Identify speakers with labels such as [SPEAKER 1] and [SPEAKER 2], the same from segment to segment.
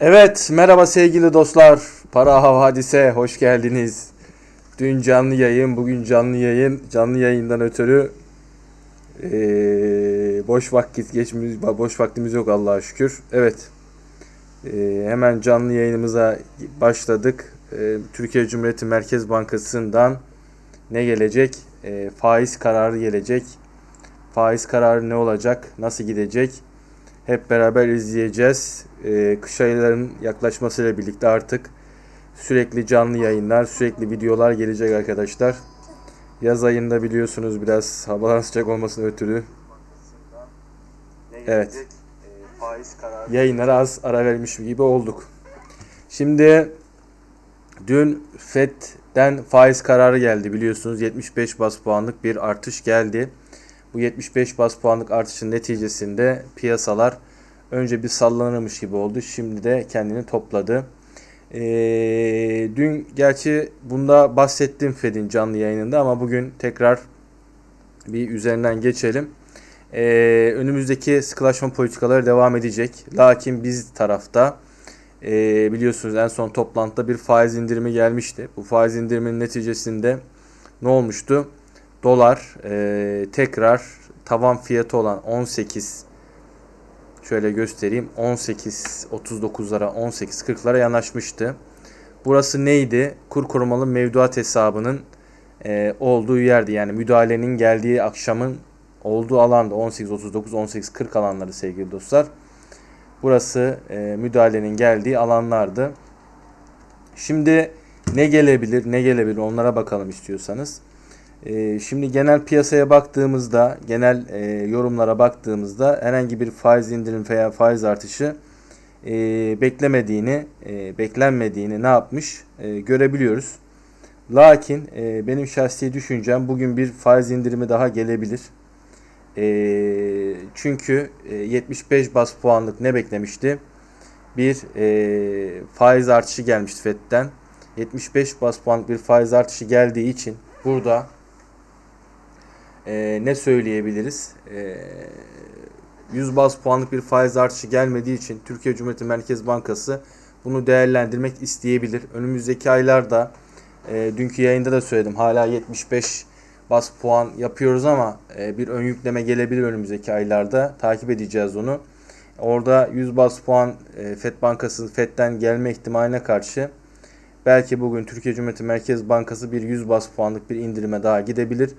[SPEAKER 1] Evet, merhaba sevgili dostlar. Para Havadise hoş geldiniz. Dün canlı yayın, bugün canlı yayın. Canlı yayından ötürü eee, boş vakit geçmiş, boş vaktimiz yok Allah'a şükür. Evet, eee, hemen canlı yayınımıza başladık. Eee, Türkiye Cumhuriyeti Merkez Bankası'ndan ne gelecek? Eee, faiz kararı gelecek. Faiz kararı ne olacak? Nasıl gidecek? Hep beraber izleyeceğiz. Ee, kış aylarının yaklaşmasıyla birlikte artık sürekli canlı yayınlar, sürekli videolar gelecek arkadaşlar. Yaz ayında biliyorsunuz biraz havalar sıcak olmasına ötürü Evet. yayınlara az ara vermiş gibi olduk. Şimdi dün FED'den faiz kararı geldi biliyorsunuz 75 bas puanlık bir artış geldi. Bu 75 bas puanlık artışın neticesinde piyasalar önce bir sallanırmış gibi oldu. Şimdi de kendini topladı. Ee, dün gerçi bunda bahsettim Fed'in canlı yayınında ama bugün tekrar bir üzerinden geçelim. Ee, önümüzdeki sıkılaşma politikaları devam edecek. Lakin biz tarafta e, biliyorsunuz en son toplantıda bir faiz indirimi gelmişti. Bu faiz indiriminin neticesinde ne olmuştu? Dolar e, tekrar tavan fiyatı olan 18 şöyle göstereyim 18 39'lara 18 40'lara yanaşmıştı. Burası neydi? Kur korumalı mevduat hesabının e, olduğu yerdi. Yani müdahalenin geldiği akşamın olduğu alanda 18 39 18 40 alanları sevgili dostlar. Burası e, müdahalenin geldiği alanlardı. Şimdi ne gelebilir, ne gelebilir onlara bakalım istiyorsanız. Ee, şimdi genel piyasaya baktığımızda, genel e, yorumlara baktığımızda herhangi bir faiz indirim veya faiz artışı e, beklemediğini, e, beklenmediğini ne yapmış görebiliyoruz. Lakin benim şahsi düşüncem bugün bir faiz indirimi daha gelebilir. Çünkü e, 75 bas puanlık ne beklemişti? Bir faiz artışı gelmişti FED'den. 75 bas puanlık bir faiz artışı geldiği için burada e, ne söyleyebiliriz? E, 100 baz puanlık bir faiz artışı gelmediği için Türkiye Cumhuriyeti Merkez Bankası bunu değerlendirmek isteyebilir. Önümüzdeki aylarda e, dünkü yayında da söyledim hala 75 bas puan yapıyoruz ama e, bir ön yükleme gelebilir önümüzdeki aylarda. Takip edeceğiz onu. Orada 100 bas puan e, FED Bankası FED'den gelme ihtimaline karşı belki bugün Türkiye Cumhuriyeti Merkez Bankası bir 100 bas puanlık bir indirime daha gidebilir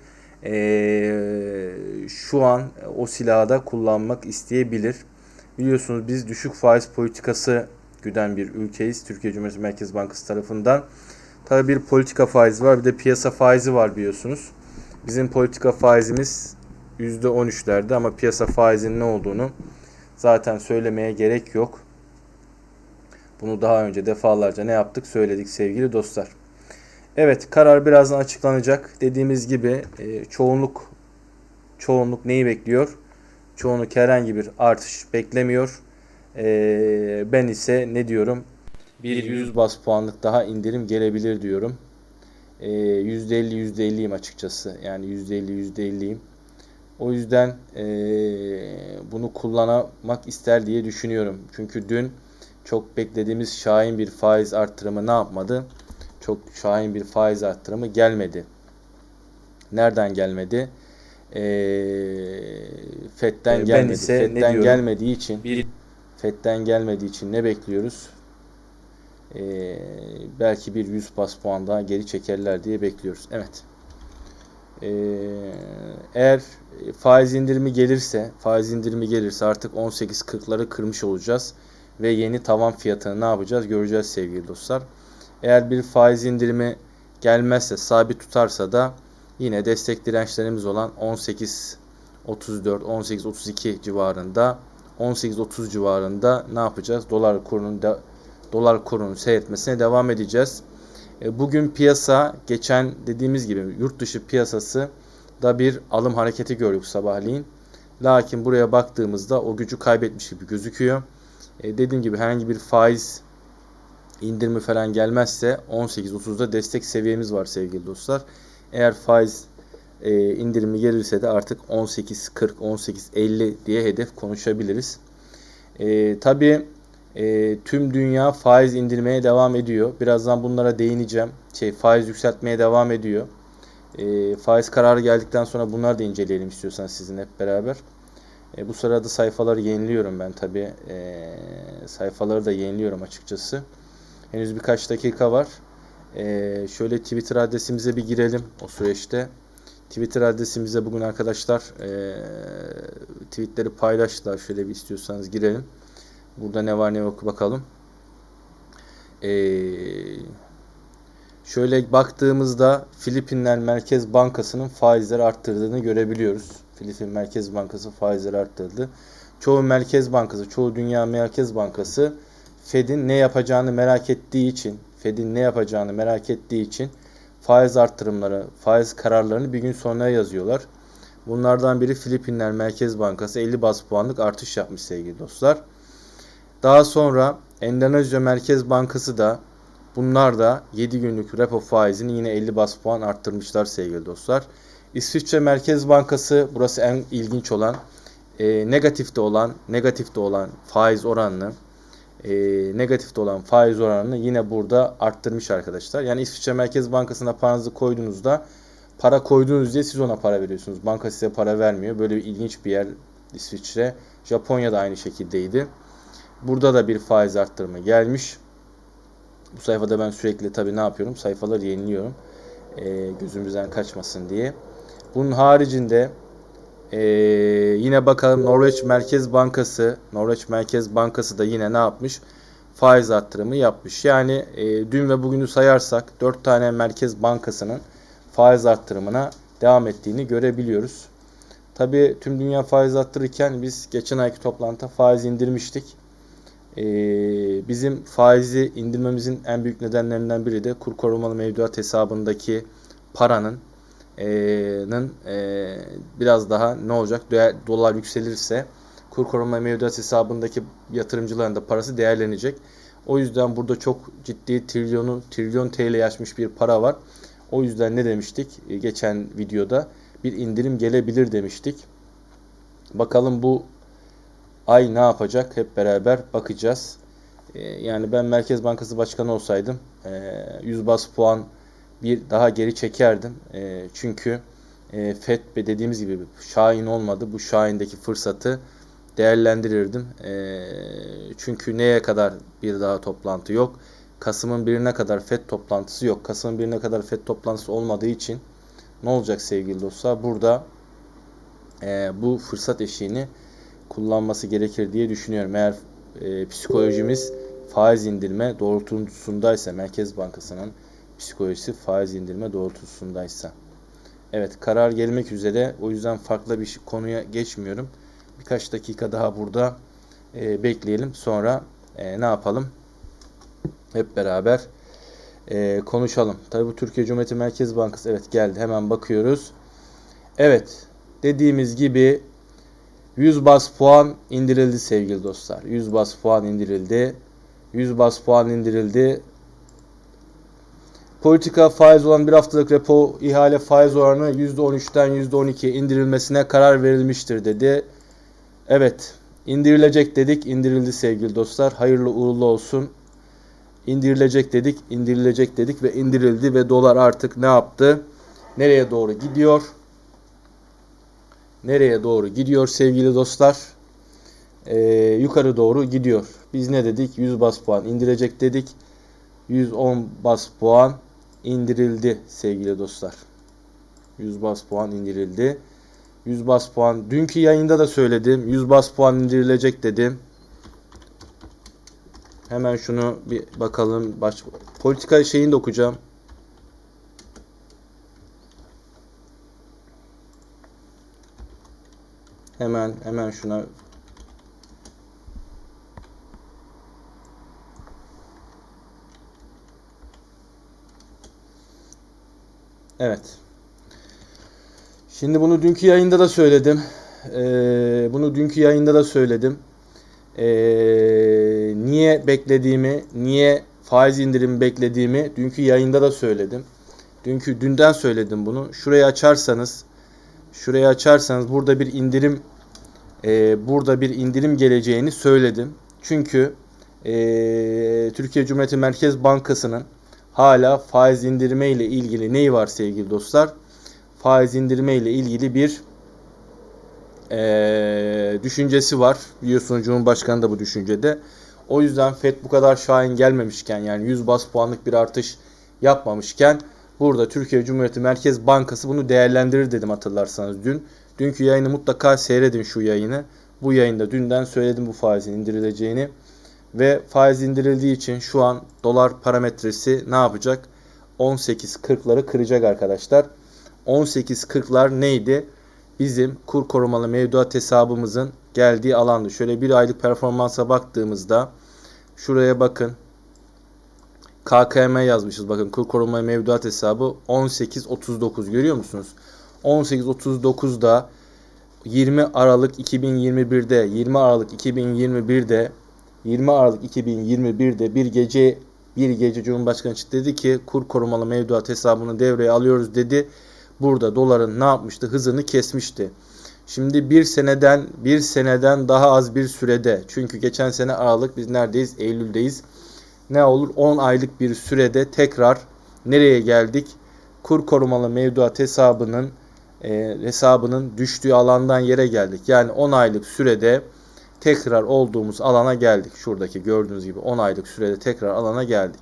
[SPEAKER 1] e, şu an o silahı da kullanmak isteyebilir. Biliyorsunuz biz düşük faiz politikası güden bir ülkeyiz. Türkiye Cumhuriyeti Merkez Bankası tarafından. Tabii bir politika faizi var bir de piyasa faizi var biliyorsunuz. Bizim politika faizimiz %13'lerde ama piyasa faizinin ne olduğunu zaten söylemeye gerek yok. Bunu daha önce defalarca ne yaptık söyledik sevgili dostlar. Evet karar birazdan açıklanacak. Dediğimiz gibi e, çoğunluk çoğunluk neyi bekliyor? Çoğunluk herhangi bir artış beklemiyor. E, ben ise ne diyorum? Bir 100 bas puanlık daha indirim gelebilir diyorum. E, %50 %50'yim açıkçası. Yani %50 %50'yim. O yüzden e, bunu kullanmak ister diye düşünüyorum. Çünkü dün çok beklediğimiz şahin bir faiz arttırımı ne yapmadı? Çok şahin bir faiz arttırımı gelmedi. Nereden gelmedi? E, FED'den gelmedi. Ben ise FED'den gelmediği için bir FED'den gelmediği için ne bekliyoruz? E, belki bir 100 bas puan daha geri çekerler diye bekliyoruz. Evet. E, eğer faiz indirimi gelirse, faiz indirimi gelirse artık 18.40'ları kırmış olacağız ve yeni tavan fiyatını ne yapacağız göreceğiz sevgili dostlar. Eğer bir faiz indirimi gelmezse sabit tutarsa da yine destek dirençlerimiz olan 18 34 18 32 civarında 18 30 civarında ne yapacağız? Dolar kurunun de, dolar kurunun seyretmesine devam edeceğiz. E, bugün piyasa geçen dediğimiz gibi yurt dışı piyasası da bir alım hareketi gördük sabahleyin. Lakin buraya baktığımızda o gücü kaybetmiş gibi gözüküyor. E, dediğim gibi herhangi bir faiz indirimi falan gelmezse 18.30'da destek seviyemiz var sevgili dostlar. Eğer faiz e, indirimi gelirse de artık 18.40 18.50 diye hedef konuşabiliriz. E, Tabi e, tüm dünya faiz indirmeye devam ediyor. Birazdan bunlara değineceğim. Şey faiz yükseltmeye devam ediyor. E, faiz kararı geldikten sonra bunları da inceleyelim istiyorsanız sizin hep beraber. E, bu sırada sayfaları yeniliyorum ben tabi. E, sayfaları da yeniliyorum açıkçası. Henüz birkaç dakika var. E, şöyle Twitter adresimize bir girelim o süreçte. Twitter adresimize bugün arkadaşlar e, tweetleri paylaştılar. Şöyle bir istiyorsanız girelim. Burada ne var ne yok bakalım. Ee, şöyle baktığımızda Filipinler Merkez Bankası'nın faizleri arttırdığını görebiliyoruz. Filipin Merkez Bankası faizleri arttırdı. Çoğu merkez bankası, çoğu dünya merkez bankası Fed'in ne yapacağını merak ettiği için, Fed'in ne yapacağını merak ettiği için faiz arttırımları, faiz kararlarını bir gün sonra yazıyorlar. Bunlardan biri Filipinler Merkez Bankası 50 bas puanlık artış yapmış sevgili dostlar. Daha sonra Endonezya Merkez Bankası da bunlar da 7 günlük repo faizini yine 50 bas puan arttırmışlar sevgili dostlar. İsviçre Merkez Bankası burası en ilginç olan e, negatifte olan negatifte olan faiz oranını e, negatifte olan faiz oranını yine burada arttırmış arkadaşlar. Yani İsviçre Merkez Bankası'na paranızı koyduğunuzda para koyduğunuz diye siz ona para veriyorsunuz. Banka size para vermiyor. Böyle bir ilginç bir yer İsviçre. Japonya da aynı şekildeydi. Burada da bir faiz arttırımı gelmiş. Bu sayfada ben sürekli tabii ne yapıyorum? Sayfaları yeniliyorum. E, gözümüzden kaçmasın diye. Bunun haricinde e, yine bakalım Norveç Merkez Bankası Norveç Merkez Bankası da yine ne yapmış? Faiz arttırımı yapmış. Yani e, dün ve bugünü sayarsak 4 tane Merkez Bankası'nın faiz arttırımına devam ettiğini görebiliyoruz. Tabii tüm dünya faiz arttırırken biz geçen ayki toplantıda faiz indirmiştik. Ee, bizim faizi indirmemizin en büyük nedenlerinden biri de kur korumalı mevduat hesabındaki paranın nın, e, biraz daha ne olacak değer, dolar yükselirse kur korumalı mevduat hesabındaki yatırımcıların da parası değerlenecek. O yüzden burada çok ciddi trilyonu trilyon TL aşmış bir para var. O yüzden ne demiştik e, geçen videoda bir indirim gelebilir demiştik. Bakalım bu ay ne yapacak hep beraber bakacağız. Ee, yani ben Merkez Bankası Başkanı olsaydım 100 e, bas puan bir daha geri çekerdim. E, çünkü e, FED dediğimiz gibi şahin olmadı. Bu şahindeki fırsatı değerlendirirdim. Çünkü neye kadar bir daha toplantı yok. Kasım'ın birine kadar FED toplantısı yok. Kasım'ın birine kadar FED toplantısı olmadığı için ne olacak sevgili dostlar? Burada bu fırsat eşiğini kullanması gerekir diye düşünüyorum. Eğer e, psikolojimiz faiz indirme doğrultusundaysa, Merkez Bankası'nın psikolojisi faiz indirme doğrultusundaysa. Evet karar gelmek üzere. O yüzden farklı bir konuya geçmiyorum. Birkaç dakika daha burada e, bekleyelim. Sonra e, ne yapalım? Hep beraber e, konuşalım. Tabi bu Türkiye Cumhuriyeti Merkez Bankası evet geldi. Hemen bakıyoruz. Evet dediğimiz gibi 100 bas puan indirildi sevgili dostlar. 100 bas puan indirildi. 100 bas puan indirildi. Politika faiz olan bir haftalık repo ihale faiz oranı %13'ten %12'ye indirilmesine karar verilmiştir dedi. Evet indirilecek dedik indirildi sevgili dostlar. Hayırlı uğurlu olsun. İndirilecek dedik indirilecek dedik ve indirildi ve dolar artık ne yaptı? Nereye doğru gidiyor? nereye doğru gidiyor sevgili dostlar? Ee, yukarı doğru gidiyor. Biz ne dedik? 100 bas puan indirecek dedik. 110 bas puan indirildi sevgili dostlar. 100 bas puan indirildi. 100 bas puan. Dünkü yayında da söyledim. 100 bas puan indirilecek dedim. Hemen şunu bir bakalım. Baş... Politika şeyini de okuyacağım. Hemen hemen şuna Evet. Şimdi bunu dünkü yayında da söyledim. Ee, bunu dünkü yayında da söyledim. Ee, niye beklediğimi, niye faiz indirimi beklediğimi dünkü yayında da söyledim. Dünkü dünden söyledim bunu. Şurayı açarsanız, şurayı açarsanız burada bir indirim e, burada bir indirim geleceğini söyledim. Çünkü Ee, Türkiye Cumhuriyeti Merkez Bankası'nın hala faiz indirme ile ilgili neyi var sevgili dostlar? Faiz indirme ile ilgili bir ee, düşüncesi var. Biliyorsunuz Cumhurbaşkanı da bu düşüncede. O yüzden FED bu kadar şahin gelmemişken yani 100 bas puanlık bir artış yapmamışken burada Türkiye Cumhuriyeti Merkez Bankası bunu değerlendirir dedim hatırlarsanız dün. Dünkü yayını mutlaka seyredin şu yayını. Bu yayında dünden söyledim bu faizin indirileceğini. Ve faiz indirildiği için şu an dolar parametresi ne yapacak? 18.40'ları kıracak arkadaşlar. 18.40'lar neydi? Bizim kur korumalı mevduat hesabımızın geldiği alandı. Şöyle bir aylık performansa baktığımızda şuraya bakın. KKM yazmışız. Bakın kur korumalı mevduat hesabı 18.39 görüyor musunuz? 18.39'da 20 Aralık 2021'de 20 Aralık 2021'de 20 Aralık 2021'de bir gece bir gece Cumhurbaşkanı dedi ki kur korumalı mevduat hesabını devreye alıyoruz dedi. Burada doların ne yapmıştı? Hızını kesmişti. Şimdi bir seneden bir seneden daha az bir sürede çünkü geçen sene Aralık biz neredeyiz? Eylül'deyiz. Ne olur 10 aylık bir sürede tekrar nereye geldik? Kur korumalı mevduat hesabının e, hesabının düştüğü alandan yere geldik. Yani 10 aylık sürede tekrar olduğumuz alana geldik. Şuradaki gördüğünüz gibi 10 aylık sürede tekrar alana geldik.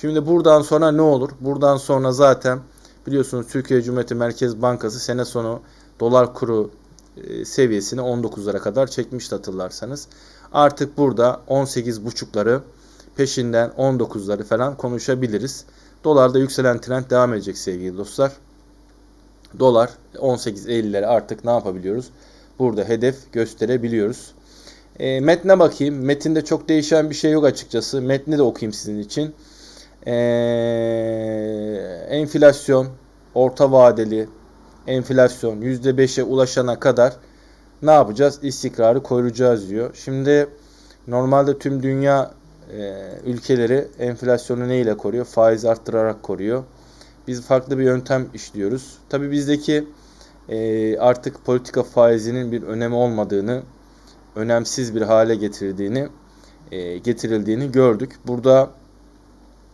[SPEAKER 1] Şimdi buradan sonra ne olur? Buradan sonra zaten biliyorsunuz Türkiye Cumhuriyeti Merkez Bankası sene sonu dolar kuru e, seviyesini 19'lara kadar çekmişti hatırlarsanız. Artık burada 18.5'ları peşinden 19'ları falan konuşabiliriz. Dolarda yükselen trend devam edecek sevgili dostlar. Dolar 18.50'lere artık ne yapabiliyoruz? Burada hedef gösterebiliyoruz. E, metne bakayım. Metinde çok değişen bir şey yok açıkçası. Metni de okuyayım sizin için. E, enflasyon, orta vadeli enflasyon %5'e ulaşana kadar ne yapacağız? İstikrarı koruyacağız diyor. Şimdi normalde tüm dünya e, ülkeleri enflasyonu neyle koruyor? Faiz arttırarak koruyor. Biz farklı bir yöntem işliyoruz. Tabi bizdeki e, artık politika faizinin bir önemi olmadığını, önemsiz bir hale getirdiğini, e, getirildiğini gördük. Burada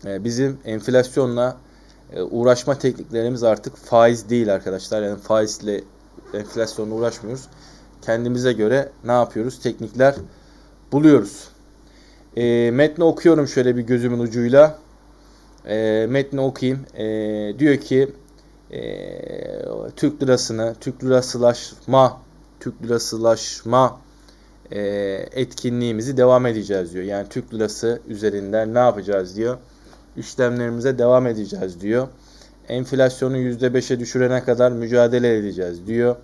[SPEAKER 1] e, bizim enflasyonla e, uğraşma tekniklerimiz artık faiz değil arkadaşlar. Yani faizle enflasyonla uğraşmıyoruz. Kendimize göre ne yapıyoruz? Teknikler buluyoruz. E, metni okuyorum şöyle bir gözümün ucuyla. E, metni okuyayım. E, diyor ki e, Türk lirasını, Türk lirasılaşma, Türk lirasılaşma e, etkinliğimizi devam edeceğiz diyor. Yani Türk lirası üzerinden ne yapacağız diyor. İşlemlerimize devam edeceğiz diyor. Enflasyonu %5'e düşürene kadar mücadele edeceğiz diyor.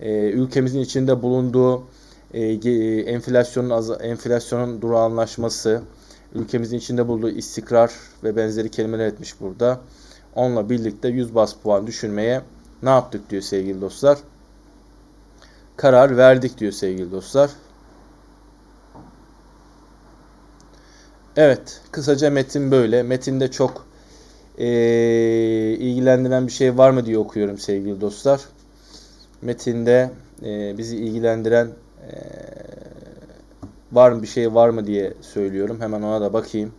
[SPEAKER 1] E, ülkemizin içinde bulunduğu e, enflasyonun az, enflasyonun durağanlaşması, ülkemizin içinde bulunduğu istikrar ve benzeri kelimeler etmiş burada. Onunla birlikte 100 bas puan düşürmeye ne yaptık diyor sevgili dostlar. Karar verdik diyor sevgili dostlar. Evet, kısaca metin böyle. Metinde çok e, ilgilendiren bir şey var mı diye okuyorum sevgili dostlar. Metinde e, bizi ilgilendiren e, var mı bir şey var mı diye söylüyorum. Hemen ona da bakayım.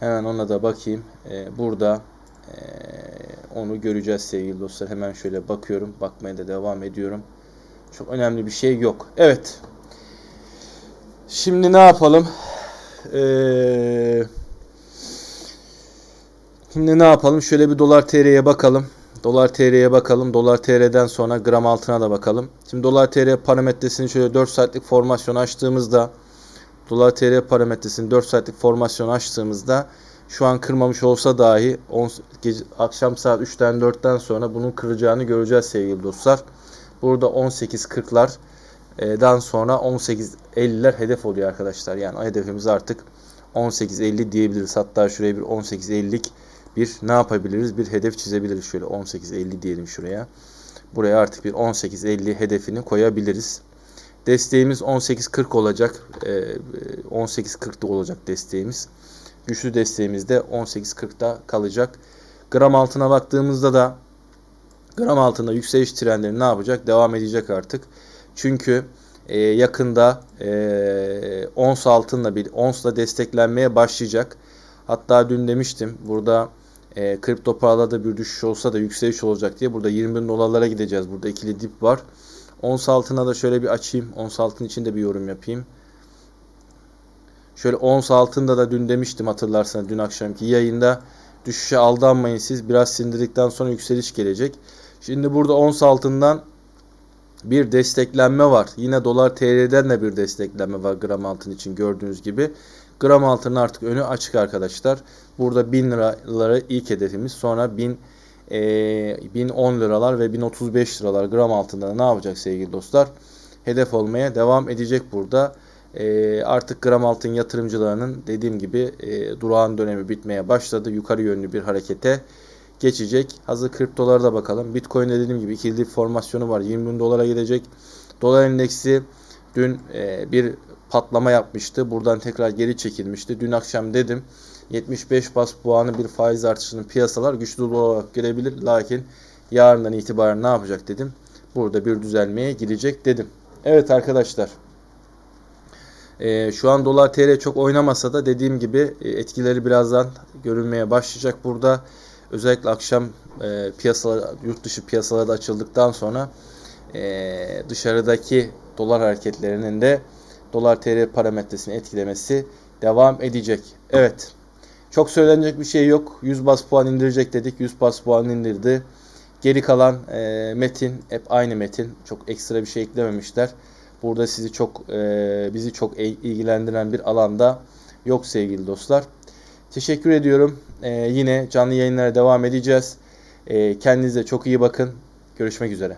[SPEAKER 1] Hemen ona da bakayım. E, burada e, onu göreceğiz sevgili dostlar. Hemen şöyle bakıyorum. Bakmaya da devam ediyorum. Çok önemli bir şey yok. Evet. Şimdi ne yapalım? Ee, şimdi ne yapalım? Şöyle bir dolar TL'ye bakalım. Dolar TL'ye bakalım. Dolar TL'den sonra gram altına da bakalım. Şimdi dolar TL parametresini şöyle 4 saatlik formasyon açtığımızda dolar TL parametresini 4 saatlik formasyon açtığımızda şu an kırmamış olsa dahi 10, gece, akşam saat 3'ten 4'ten sonra bunun kıracağını göreceğiz sevgili dostlar. Burada 18.40'lar dan sonra 18.50'ler hedef oluyor arkadaşlar. Yani hedefimiz artık 18.50 diyebiliriz. Hatta şuraya bir 18.50'lik bir ne yapabiliriz? Bir hedef çizebiliriz. Şöyle 18.50 diyelim şuraya. Buraya artık bir 18.50 hedefini koyabiliriz. Desteğimiz 18.40 olacak. 18.40'da olacak desteğimiz. Güçlü desteğimiz de 18.40'da kalacak. Gram altına baktığımızda da gram altında yükseliş trendleri ne yapacak? Devam edecek artık. Çünkü e, yakında e, ons altınla bir onsla desteklenmeye başlayacak. Hatta dün demiştim burada e, kripto paralarda bir düşüş olsa da yükseliş olacak diye burada 20 bin dolarlara gideceğiz. Burada ikili dip var. Ons altına da şöyle bir açayım. Ons altın için de bir yorum yapayım. Şöyle ons altında da dün demiştim hatırlarsanız dün akşamki yayında düşüşe aldanmayın siz. Biraz sindirdikten sonra yükseliş gelecek. Şimdi burada ons altından bir desteklenme var. Yine dolar TL'den de bir desteklenme var gram altın için gördüğünüz gibi. Gram altının artık önü açık arkadaşlar. Burada 1000 liraları ilk hedefimiz. Sonra 1000 e, 1010 liralar ve 1035 liralar gram altında ne yapacak sevgili dostlar? Hedef olmaya devam edecek burada. E, artık gram altın yatırımcılarının dediğim gibi e, durağan dönemi bitmeye başladı. Yukarı yönlü bir harekete geçecek. Hazır kriptolara da bakalım. Bitcoin'de dediğim gibi ikili formasyonu var. 20 bin dolara gidecek. Dolar endeksi dün e, bir patlama yapmıştı. Buradan tekrar geri çekilmişti. Dün akşam dedim 75 bas puanı bir faiz artışının piyasalar güçlü olarak gelebilir. Lakin yarından itibaren ne yapacak dedim. Burada bir düzelmeye gidecek dedim. Evet arkadaşlar. E, şu an dolar TL çok oynamasa da dediğim gibi e, etkileri birazdan görünmeye başlayacak burada. Özellikle akşam e, piyasalar, yurt dışı piyasalarda açıldıktan sonra e, dışarıdaki dolar hareketlerinin de dolar TL parametresini etkilemesi devam edecek. Evet. Çok söylenecek bir şey yok. 100 bas puan indirecek dedik. 100 bas puan indirdi. Geri kalan e, metin hep aynı metin. Çok ekstra bir şey eklememişler. Burada sizi çok e, bizi çok ilgilendiren bir alanda yok sevgili dostlar. Teşekkür ediyorum. Ee, yine canlı yayınlara devam edeceğiz. Ee, kendinize çok iyi bakın. Görüşmek üzere.